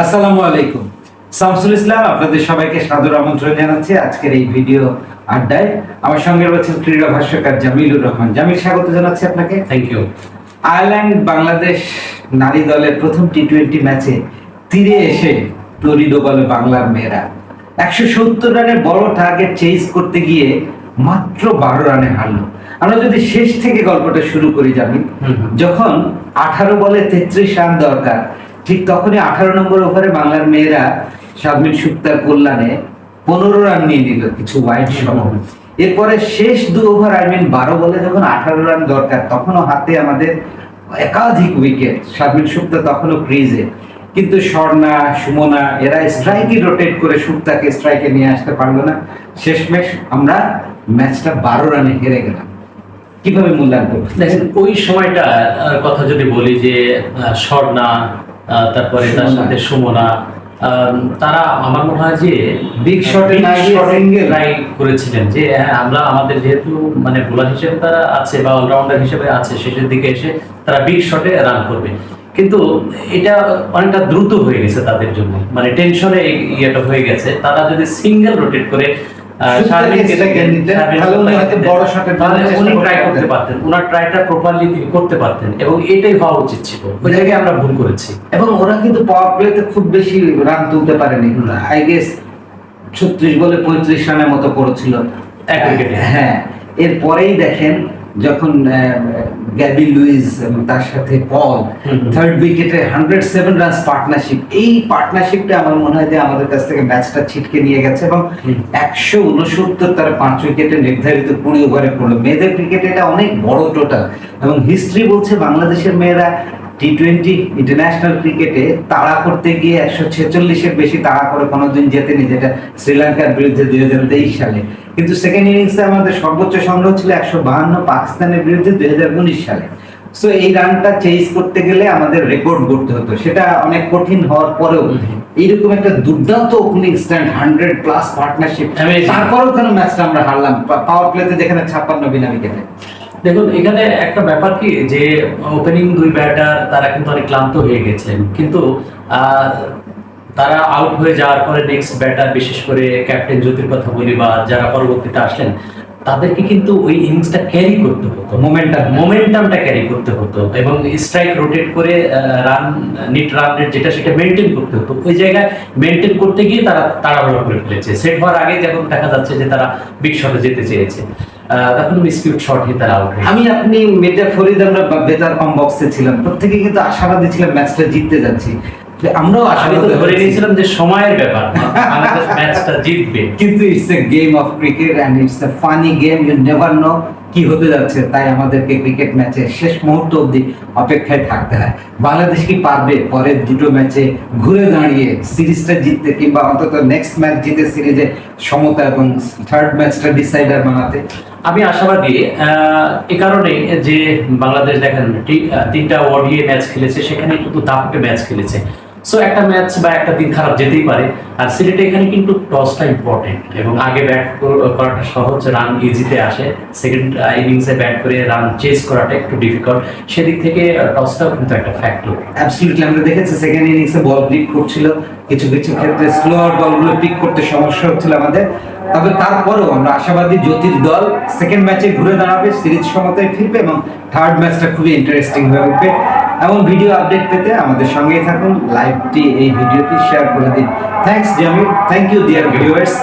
আসসালামু আলাইকুম। শামসুল ইসলাম আপনাদের সবাইকে সাদর আমন্ত্রণ জানাচ্ছি আজকের এই ভিডিও আড্ডায়। আমার সঙ্গে রয়েছেন ক্রীড়া ভাষ্যকার জামিলুর রহমান। জামিল স্বাগত জানাচ্ছি আপনাকে। থ্যাংক ইউ আয়ারল্যান্ড বাংলাদেশ নারী দলের প্রথম টি টোয়েন্টি ম্যাচে তীরে এসে তরি ডোবালো বাংলার মেয়েরা। একশো সত্তর রানের বড় টার্গেট চেজ করতে গিয়ে মাত্র বারো রানে হারলো। আমরা যদি শেষ থেকে গল্পটা শুরু করি জানি। যখন আঠারো বলে তেত্রিশ রান দরকার ঠিক তখনই আঠারো নম্বর ওভারে বাংলার মেয়েরা সাদমিন সুক্তার কল্যাণে পনেরো রান নিয়ে নিল কিছু ওয়াইড সহ এরপরে শেষ দু ওভার আই মিন বারো বলে যখন আঠারো রান দরকার, তখনও হাতে আমাদের একাধিক উইকেট সাদমিন সুক্তা তখনও ক্রিজে কিন্তু স্বর্ণা, সুমনা, এরা স্ট্রাইকে রোটেট করে সুক্তাকে স্ট্রাইকে নিয়ে আসতে পারল না। শেষমেশ আমরা ম্যাচটা বারো রানে হেরে গেলাম। কীভাবে মূল্যায়ন করব দেখেন, ওই সময়টা কথা যদি বলি যে স্বর্ণা তারপরে তার সাথে সুমনা। তারা আমার মনে হয় যে single। try করেছিলেন যে হ্যাঁ আমরা আমাদের যেহেতু মানে বোলার হিসেবে তারা আছে বা অলরাউন্ডার হিসেবে আছে শেষের দিকে এসে তারা বিগ শটে রান করবে। কিন্তু এটা অনেকটা দ্রুত হয়ে গেছে তাদের জন্য। মানে টেনশনে ইয়েটা হয়ে গেছে। তারা যদি সিঙ্গেল রোটেট করে উনি করতে পারতেন। এবং এটাই হওয়া উচিত ছিল ওই জায়গায় আমরা ভুল করেছি। এবং ওরা কিন্তু পাওয়ার প্লেতে খুব বেশি রান তুলতে পারেনি। আই গেস ছত্রিশ বলে পঁয়ত্রিশ রানের মতো করেছিল। হ্যাঁ এরপরেই দেখেন যখন গ্যাবি লুইস তার সাথে পল। থার্ড উইকেটে হান্ড্রেড সেভেন রানস পার্টনারশিপ এই পার্টনারশিপটা আমার মনে হয় যে আমাদের কাছ থেকে ম্যাচটা ছিটকে নিয়ে গেছে এবং একশো উনসত্তর তার পাঁচ উইকেটে নির্ধারিত কুড়ি ওভারে পড়ল। মেয়েদের ক্রিকেটে এটা অনেক বড় টোটাল এবং হিস্ট্রি বলছে বাংলাদেশের মেয়েরা টি টোয়েন্টি ইন্টারন্যাশনাল ক্রিকেটে তাড়া করতে গিয়ে একশো ছেচল্লিশের বেশি তাড়া করে কোনোদিন জেতেনি যেটা শ্রীলঙ্কার বিরুদ্ধে দুই হাজার তেইশ সালে। কিন্তু সেকেন্ড ইনিংসে আমাদের সর্বোচ্চ সংগ্রহ ছিল একশো বাহান্ন পাকিস্তানের বিরুদ্ধে দুই হাজার উনিশ সালে। সো এই রানটা চেঞ্জ করতে গেলে আমাদের রেকর্ড করতে হতো। সেটা অনেক কঠিন হওয়ার পরেও এইরকম একটা দুর্দান্ত opening stand hundred plus partnership. তারপরেও কেন ম্যাচটা আমরা হারলাম? পাওয়ার প্লেতে যেখানে ছাপ্পান্ন বিনা উইকেটে দেখুন, এখানে একটা ব্যাপার কি, যে ওপেনিং দুই ব্যাটার তারা কিন্তু অনেক ক্লান্ত হয়ে গেছেন। কিন্তু তারা আউট হয়ে যাওয়ার পরে নেক্সট ব্যাটার বিশেষ করে ক্যাপ্টেন জ্যোতির কথা বলি বা যারা পরবর্তীতে আসলেন, তাদেরকে কিন্তু ওই ইনিংসটা ক্যারি করতে হতো, Momentum. মোমেন্টামটা ক্যারি করতে হতো এবং স্ট্রাইক রোটেট করে রান নিট রান রেট যেটা সেটা মেনটেন করতে হতো। ওই জায়গায় মেনটেন করতে গিয়ে তারা তাড়াহুড়ো করে ফেলেছে। সেট হওয়ার আগে যখন দেখা যাচ্ছে যে তারা বিগ শটে যেতে চেয়েছে। তখন বিস্কুট শট হয়ে তারা আউট আমি আপনি ফরিদ আমরা বেতার কম বক্সে ছিলাম। প্রত্যেকে কিন্তু আশাবাদী ছিলাম ম্যাচটা জিততে যাচ্ছি। আমরাও আমি তো ধরে নিয়েছিলাম যে সময়ের ব্যাপার বাংলাদেশ ম্যাচটা জিতবে। কিন্তু it's a game of cricket and it's a funny game you never know কি হতে যাচ্ছে তাই আমাদেরকে ক্রিকেট ম্যাচে শেষ মুহূর্ত অবধি অপেক্ষায় থাকতে হয়। বাংলাদেশ কি পারবে পরের দুটো ম্যাচে ঘুরে দাঁড়িয়ে সিরিজটা জিততে কিংবা অন্তত নেক্সট ম্যাচ জিতে সিরিজে সমতা এবং থার্ড ম্যাচটা ডিসাইডার বানাতে? আমি আশাবাদী এ কারণে যে বাংলাদেশ দেখেন তিনটা ওডিএ ম্যাচ খেলেছে, সেখানে কিন্তু দাপটে ম্যাচ খেলেছে। সো একটা ম্যাচ বা একটা দিন খারাপ যেতেই পারে। আর সিলেটে এখানে কিন্তু টসটা ইম্পর্টেন্ট এবং আগে ব্যাট করাটা সহজ রান ইজিতে আসে। সেকেন্ড ইনিংসে ব্যাট করে রান চেস করাটা একটু ডিফিকাল্ট সেদিক থেকে টসটাও কিন্তু একটা ফ্যাক্টর অ্যাবসলিউটলি আমরা দেখেছি সেকেন্ড ইনিংসে বল পিক করছিল। কিছু কিছু ক্ষেত্রে স্লোয়ার বলগুলো পিক করতে সমস্যা হচ্ছিল আমাদের। তবে তারপরেও আমরা আশাবাদী জ্যোতির দল সেকেন্ড ম্যাচে ঘুরে দাঁড়াবে। সিরিজ সমতায় ফিরবে এবং থার্ড ম্যাচটা খুবই ইন্টারেস্টিং হয়ে উঠবে। এমন ভিডিও আপডেট পেতে আমাদের সঙ্গেই থাকুন। লাইভটি এই ভিডিওটি শেয়ার করে দিন। Thanks Jami thank you dear viewers